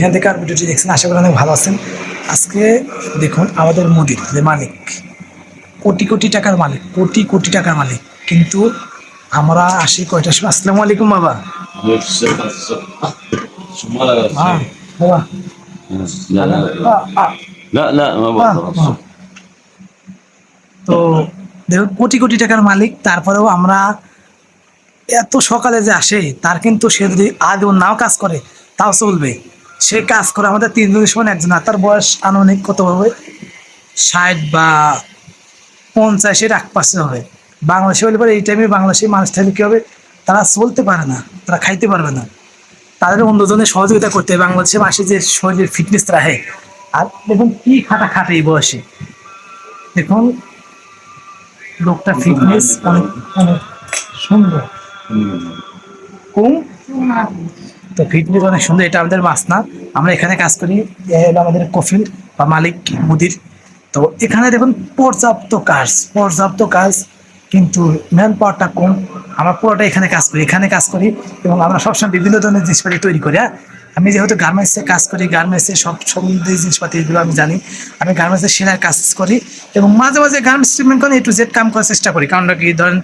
এখান থেকে আর ভিডিওটি দেখছেন, আশা করি অনেক ভালো আছেন। আজকে দেখুন আমাদের মোদির যে মালিক, কোটি কোটি টাকার মালিক, কোটি কোটি টাকার মালিক। কিন্তু আমরা আসি কয়টা সময়? আসসালামু আলাইকুম, বাবা। তো দেখুন, কোটি কোটি টাকার মালিক, তারপরেও আমরা এত সকালে যে আসে, তার কিন্তু সে যদি আদৌ নাও কাজ করে, তাও চলবে। সে কাজ করে আমাদের তিনজনের সময় একজন আর তার বয়স আনুমানিক কত হবে? ষাট বা পঞ্চাশের এক পাশে হবে। বাংলাদেশে হলে পরে এই টাইমে বাংলাদেশের মানুষ থাকলে কী হবে? তারা চলতে পারে না তারা খাইতে পারবে না। তাদের অন্যজনের সহযোগিতা করতে হবে বাংলাদেশের মাসে যে শরীরের ফিটনেস রাখে আর দেখুন কি খাটা খাটে এই বয়সে। দেখুন লোকটা ফিটনেস অনেক অনেক সুন্দর। কম তো ফিটনেস অনেক সুন্দর, এটা আমাদের মাছ না আমরা এখানে কাজ করি হলো আমাদের কফিল বা মালিক মুদির। তো এখানে দেখুন, পর্যাপ্ত কাজ পর্যাপ্ত কাজ, কিন্তু ম্যান পাওয়ারটা কম আমরা পুরোটা এখানে কাজ করি, এখানে কাজ করি, এবং আমরা সবসময় বিভিন্ন ধরনের জিনিসপাতি তৈরি করি হ্যাঁ? আমি যেহেতু গার্মেন্টসে কাজ করি গার্মেন্টসে সব সম্বন্ধে জিনিসপাতি এগুলো আমি জানি, আমি গার্মেন্টসে সেলাই কাজ করি, এবং মাঝে মাঝে গার্মেন্টস ট্রিটমেন্ট করে একটু জেড কাম করার চেষ্টা করি। কারণটা কি, ধরেন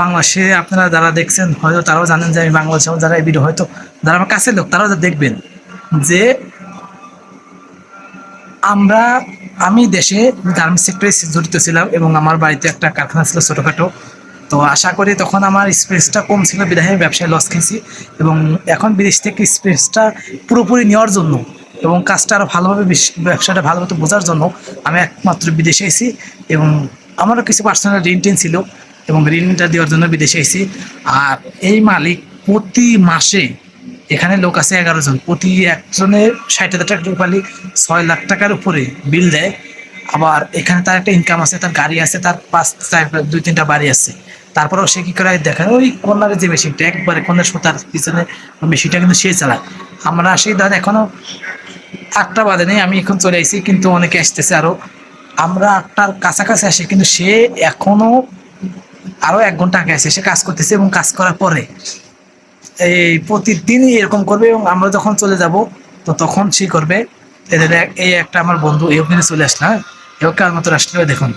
বাংলাদেশে আপনারা যারা দেখছেন, হয়তো তারাও জানেন যে আমি বাংলাদেশে যারা এই ভিডিও হয়তো যারা আমার কাছের লোক, তারাও দেখবেন যে আমরা, আমি দেশে গার্মেন্টস সেক্টরে জড়িত ছিলাম এবং আমার বাড়িতে একটা কারখানা ছিল ছোটোখাটো। তো আশা করি তখন আমার স্পেসটা কম ছিল বিধায় আমি ব্যবসায় লস খেয়েছি এবং এখন বিদেশ থেকে স্পেসটা পুরোপুরি নেওয়ার জন্য এবং কাজটা আরও ভালোভাবে ব্যবসাটা ভালোভাবে বোঝার জন্য আমি একমাত্র বিদেশে এসেছি এবং আমারও কিছু পার্সোনাল ঋণ ছিল। এবং ঋণটা দেওয়ার জন্য বিদেশে এসেছি আর এই মালিক প্রতি মাসে এখানে লোক আছে এগারো জন, প্রতি একজনের ষাট হাজার টাকা পালি ছয় লাখ টাকার উপরে বিল দেয়। আবার এখানে তার একটা ইনকাম আছে, তার গাড়ি আছে, তার পাঁচ, চার, দুই, তিনটা বাড়ি আছে। তারপরেও সে কি করে দেখেন, ওই কর্নারের যে মেশিনটা একবারে কর্নার সুতার পিছনে মেশিনটা কিন্তু সে চালায়। আমরা আসি ধর এখনও আটটা বাজে নেই, আমি এখন চলে আসি কিন্তু অনেকে আসতেছে আরও। আমরা আটটার কাছাকাছি আসি, কিন্তু সে এখনও আরও এক ঘণ্টা আগে আসে সে কাজ করতেছে এবং কাজ করার পরে এই প্রতিদিনই এরকম করবে এবং আমরা যখন চলে যাব, তো তখন সে করবে। এদের এই একটা আমার বন্ধু এও কিন্তু চলে আসলো হ্যাঁ? এও কার মতো আসলে দেখুন।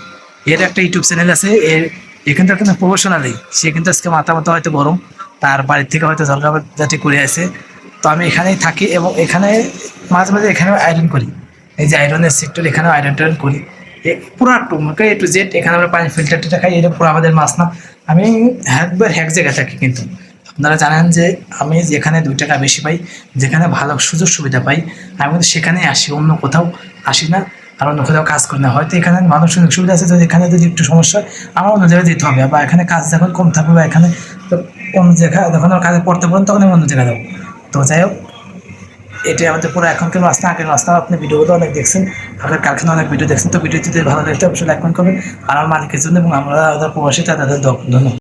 এর একটা ইউটিউব চ্যানেল আছে এর এ কিন্তু প্রফেশনালি সে কিন্তু আজকে মাথা মতো হয়তো গরম, তার বাড়ির থেকে হয়তো জাতি করে আছে। তো আমি এখানেই থাকি এবং এখানে মাঝে মাঝে এখানেও আয়রন করি। এই যে আয়রনের সেক্টর এখানেও আয়রন টায়রন করি। পুরো টুমকে এ টু জেড এখানে আমরা পানি ফিল্টার টিল্টার খাই এটা পুরো আমাদের মাছ না। আমি একবার এক জায়গায় থাকি কিন্তু। আপনারা জানেন যে আমি যেখানে দুই টাকা বেশি পাই, যেখানে ভালো সুযোগ সুবিধা পাই, আমি কিন্তু সেখানেই আসি, অন্য কোথাও আসি না, আর অন্য কোথাও কাজ করি না। হয়তো এখানে মানুষ সুযোগ সুবিধা আছে, যদি এখানে যদি একটু সমস্যা হয়, আমার অন্য জায়গায় যেতে হবে, বা এখানে কাজ যখন কম থাকবে, বা এখানে তো অন্য জায়গায় যখন আমার কাজে পড়তে পারেন তখন আমি অন্য জায়গায় যাব। তো যাই হোক এটাই আমাদের পুরো এখনকার রাস্তা আগের রাস্তা আপনি ভিডিওগুলো অনেক দেখছেন। আপনার কারখানা অনেক ভিডিও দেখছেন। তো ভিডিও যদি ভালো লাগতে অবশ্যই লাইক করবেন আর আমার মালিকের জন্য এবং আমরা আমাদের প্রবাসী, তাদের ধন্যবাদ।